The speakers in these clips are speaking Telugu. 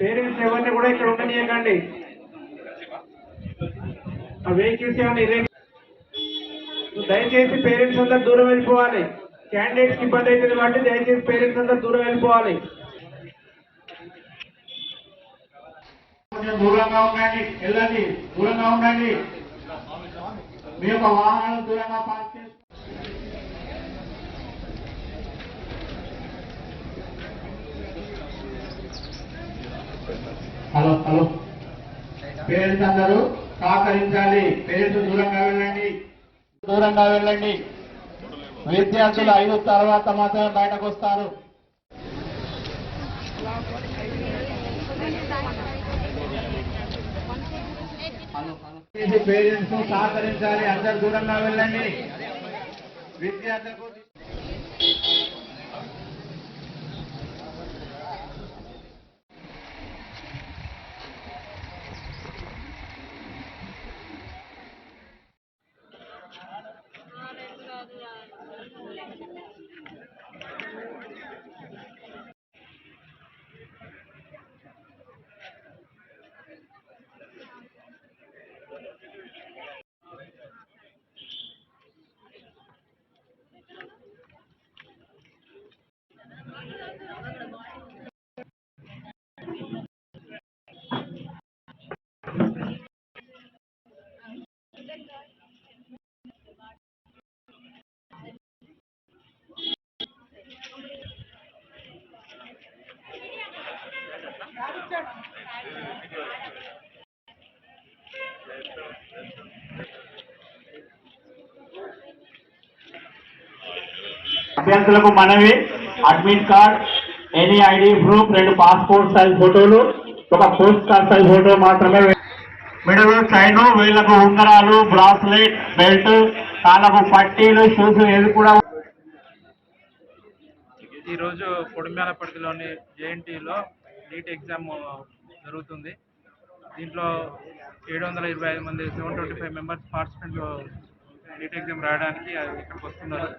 పేరెంట్స్ ఎవరిని కూడా ఇక్కడ ఉండనీయకండి. ఆ వెహికల్స్ ఏమైనా ఇరే దయచేసి పేరెంట్స్ అందరు దూరం వెళ్ళిపోవాలి. క్యాండిడేట్స్ ఇబ్బంది అవుతుంది కాబట్టి దయచేసి పేరెంట్స్ అందరు దూరం వెళ్ళిపోవాలి. కొంచెం దూరంగా ఉండండి వెళ్ళండి దూరంగా ఉండండి. మీ యొక్క వాహనాలు దూరంగా పార్క్ హలో హలో. పేరెంట్స్ అందరూ సహకరించాలి. పేరెంట్స్ దూరంగా వెళ్ళండి. దూరంగా వెళ్ళండి. విద్యార్థులు ఐదు తర్వాత మాత్రమే బయటకు వస్తారు. పేరెంట్స్ సహకరించాలి. అందరు దూరంగా వెళ్ళండి. విద్యార్థులకు అభ్యర్థులకు మనవి admit card any ID proof రెండు పాస్పోర్ట్ సైజ్ ఫోటోలు ఒక పోస్ట్ కార్డ్ సైజ్ ఫోటో మాత్రమే మెడలో చైన్ వీళ్ళకు ఉంగరాలు బ్రాస్లెట్ బెల్ట్ కాళ్ళకు పట్టీలు షూస్ ఏది కూడా ఈరోజు కొడిమేలపడిలోని జేఎన్టీలో నీట్ ఎగ్జామ్ జరుగుతుంది. దీంట్లో ఏడు వందల ఇరవై ఐదు మంది సెవెన్ ట్వంటీ ఫైవ్ మెంబర్స్ పార్టిసిపెంట్లు నీట్ ఎగ్జామ్ రాయడానికి ఇక్కడికి వస్తున్నారు.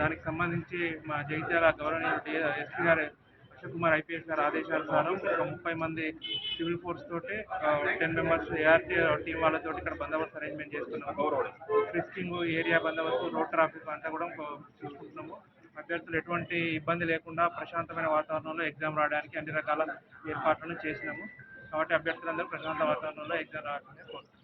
దానికి సంబంధించి మా జగిత్యాల గౌరవనీయులు ఎస్పీ గారు అశోక్ కుమార్ ఐపీఎస్ గారి ఆదేశానుసారం ఒక ముప్పై మంది సివిల్ ఫోర్స్ తోటి టెన్ మెంబర్స్ ఏఆర్టీ టీం వాళ్ళతో ఇక్కడ బందోబస్తు అరేంజ్మెంట్ చేస్తున్నాము ఫ్రిస్కింగ్ ఏరియా బందోబస్తు రోడ్ ట్రాఫిక్ అంతా కూడా చూసుకుంటున్నాము. అభ్యర్థులు ఎటువంటి ఇబ్బంది లేకుండా ప్రశాంతమైన వాతావరణంలో ఎగ్జామ్ రాయడానికి అన్ని రకాల ఏర్పాట్లను చేసినాము. కాబట్టి అభ్యర్థులందరూ ప్రశాంత వాతావరణంలో ఎగ్జామ్ రావాలని కోరుతున్నాం.